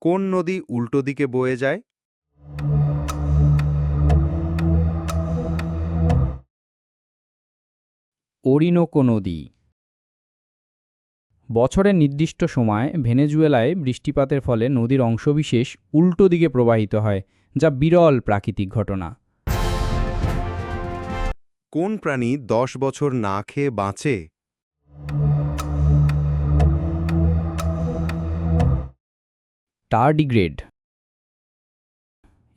কোন নদী উল্টো দিকে বয়ে যায়? ওরিনোকো নদী। বছরের নির্দিষ্ট সময় ভেনেজুয়েলায় বৃষ্টিপাতের ফলে নদীর অংশবিশেষ উল্টো দিকে প্রবাহিত হয় যা বিরল প্রাকৃতিক ঘটনা। কোন প্রাণী দশ বছর না খেয়ে বাঁচে? টার্ডিগ্রেড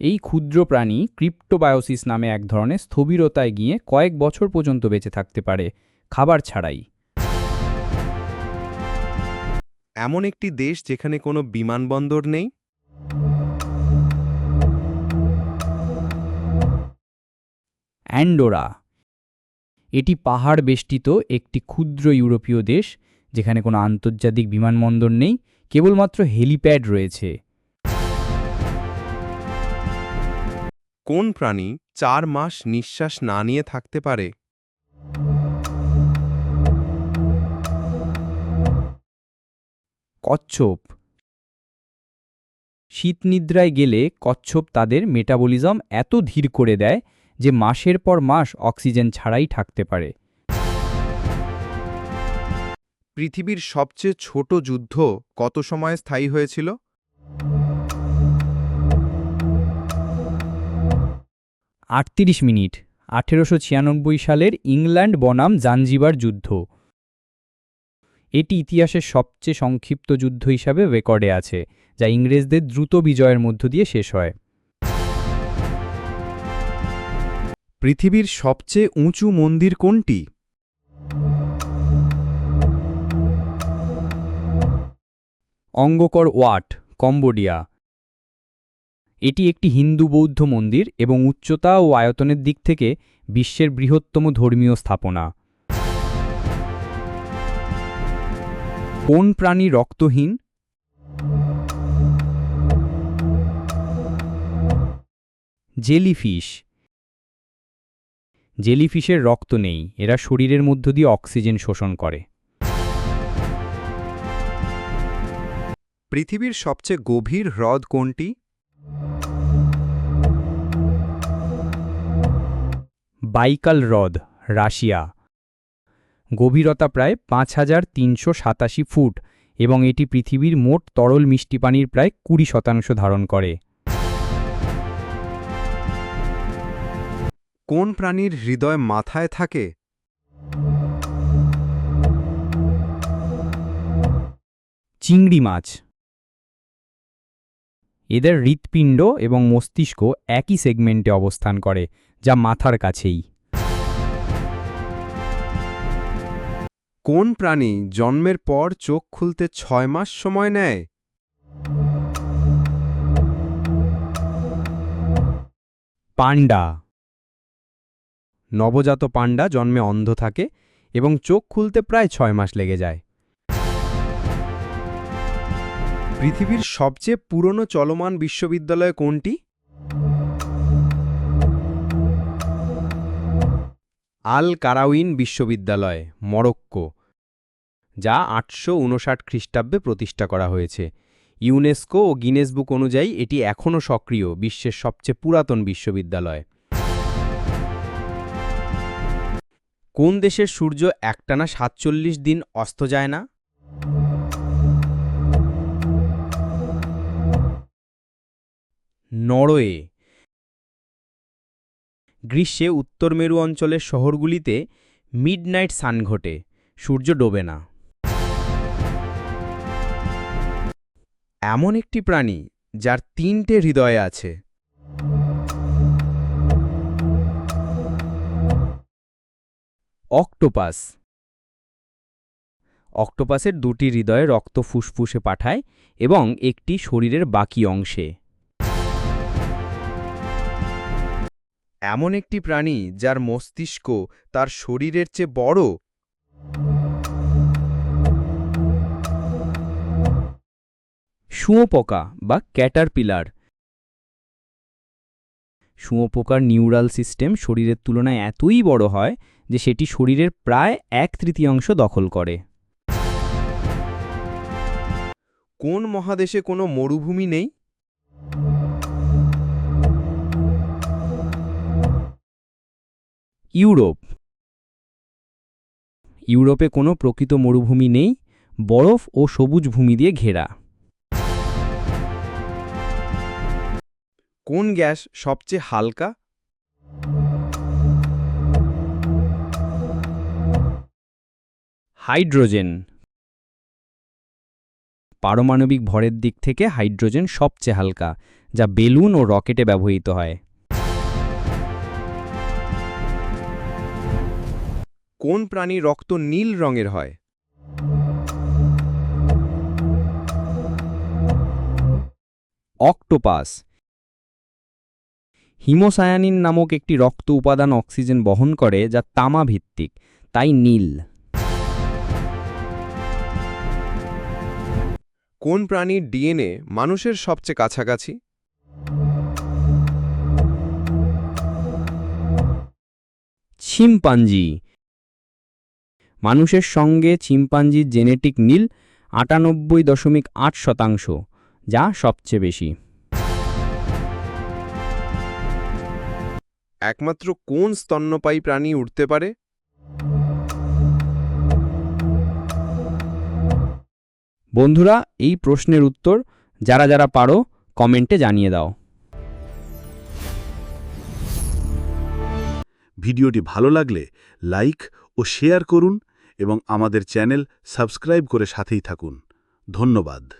এই ক্ষুদ্র প্রাণী ক্রিপ্টোবায়োসিস নামে এক ধরনের স্থবিরতায় গিয়ে কয়েক বছর পর্যন্ত বেঁচে থাকতে পারে খাবার ছাড়াই। এমন একটি দেশ যেখানে কোনো বিমানবন্দর নেই? অ্যান্ডোরা। এটি পাহাড় বেষ্টিত একটি ক্ষুদ্র ইউরোপীয় দেশ যেখানে কোনো আন্তর্জাতিক বিমানবন্দর নেই কেবলমাত্র হেলিপ্যাড রয়েছে। কোন প্রাণী চার মাস নিঃশ্বাস না নিয়ে থাকতে পারে? কচ্ছপ। শীতনিদ্রায় গেলে কচ্ছপ তাদের মেটাবলিজম এত ধীর করে দেয় যে মাসের পর মাস অক্সিজেন ছাড়াই থাকতে পারে। পৃথিবীর সবচেয়ে ছোট যুদ্ধ কত সময় স্থায়ী হয়েছিল? আটত্রিশ মিনিট আঠেরোশো ছিয়ানব্বই সালের ইংল্যান্ড বনাম জাঞ্জিবার যুদ্ধ। এটি ইতিহাসের সবচেয়ে সংক্ষিপ্ত যুদ্ধ হিসাবে রেকর্ডে আছে যা ইংরেজদের দ্রুত বিজয়ের মধ্য দিয়ে শেষ হয়। পৃথিবীর সবচেয়ে উঁচু মন্দির কোনটি? Angkor Wat, Cambodia. এটি একটি হিন্দু বৌদ্ধ মন্দির এবং উচ্চতা ও আয়তনের দিক থেকে বিশ্বের বৃহত্তম ধর্মীয় স্থাপনা। কোন প্রাণী রক্তহীন? জেলিফিশ। জেলিফিশের রক্ত নেই, এরা শরীরের মধ্য দিয়ে অক্সিজেন শোষণ করে। পৃথিবীর সবচেয়ে গভীর হ্রদ কোনটি? বাইকাল হ্রদ, রাশিয়া। গভীরতা প্রায় পাঁচ হাজার তিনশো সাতাশি ফুট এবং এটি পৃথিবীর মোট তরল মিষ্টি পানির প্রায় কুড়ি শতাংশ ধারণ করে। কোন প্রাণীর হৃদয় মাথায় থাকে? চিংড়ি মাছ। এদের হৃৎপিণ্ড এবং মস্তিষ্ক একই সেগমেন্টে অবস্থান করে যা মাথার কাছেই। কোন প্রাণী জন্মের পর চোখ খুলতে ছয় মাস সময় নেয়? পান্ডা। নবজাত পাণ্ডা জন্মে অন্ধ থাকে এবং চোখ খুলতে প্রায় ছয় মাস লেগে যায়। পৃথিবীর সবচেয়ে পুরনো চলমান বিশ্ববিদ্যালয় কোনটি? আল কারাউইন বিশ্ববিদ্যালয়, মরক্কো, যা আটশো উনষাট খ্রিস্টাব্দে প্রতিষ্ঠা করা হয়েছে। ইউনেস্কো ও গিনেস বুক অনুযায়ী এটি এখনও সক্রিয়, বিশ্বের সবচেয়ে পুরাতন বিশ্ববিদ্যালয়। কোন দেশের সূর্য একটানা সাতচল্লিশ দিন অস্ত যায় না? নরওয়ে। গ্রীষ্মে উত্তর মেরু অঞ্চলের শহরগুলিতে মিডনাইট সান ঘটে, সূর্য ডোবে না। এমন একটি প্রাণী যার তিনটে হৃদয় আছে। অক্টোপাস। অক্টোপাসের দুটি হৃদয়ে রক্ত ফুসফুসে পাঠায় এবং একটি শরীরের বাকি অংশে। এমন একটি প্রাণী যার মস্তিষ্ক তার শরীরের চেয়ে বড়? শুঁয়োপোকা বা ক্যাটারপিলার। শুঁয়োপোকার নিউরাল সিস্টেম শরীরের তুলনায় এতই বড় হয় যে সেটি শরীরের প্রায় এক তৃতীয়াংশ দখল করে। কোন মহাদেশে কোনো মরুভূমি নেই? ইউরোপ। ইউরোপে কোনো প্রকৃত মরুভূমি নেই, বরফ ও সবুজ ভূমি দিয়ে ঘেরা। কোন গ্যাস সবচেয়ে হালকা? হাইড্রোজেন। পারমাণবিক ভরের দিক থেকে হাইড্রোজেন সবচেয়ে হালকা, যা বেলুন ও রকেটে ব্যবহৃত হয়। কোন প্রাণী রক্ত নীল রঙের হয়? অক্টোপাস। হিমোসায়ানিন নামক একটি রক্ত উপাদান অক্সিজেন বহন করে, যা তামা ভিত্তিক তাই নীল। কোন প্রাণীর ডিএনএ মানুষের সবচেয়ে কাছাকাছি? চিম্পাঞ্জি মানুষের সঙ্গে চিম্পাঞ্জির জেনেটিক নীল আটানব্বই দশমিক আট শতাংশ যা সবচেয়ে বেশি। একমাত্র কোন স্তন্যপায়ী প্রাণী উঠতে পারে? বন্ধুরা এই প্রশ্নের উত্তর যারা যারা পারো কমেন্টে জানিয়ে দাও। ভিডিওটি ভালো লাগলে লাইক ও শেয়ার করুন। এবং আমাদের চ্যানেল সাবস্ক্রাইব করে সাথেই থাকুন। ধন্যবাদ।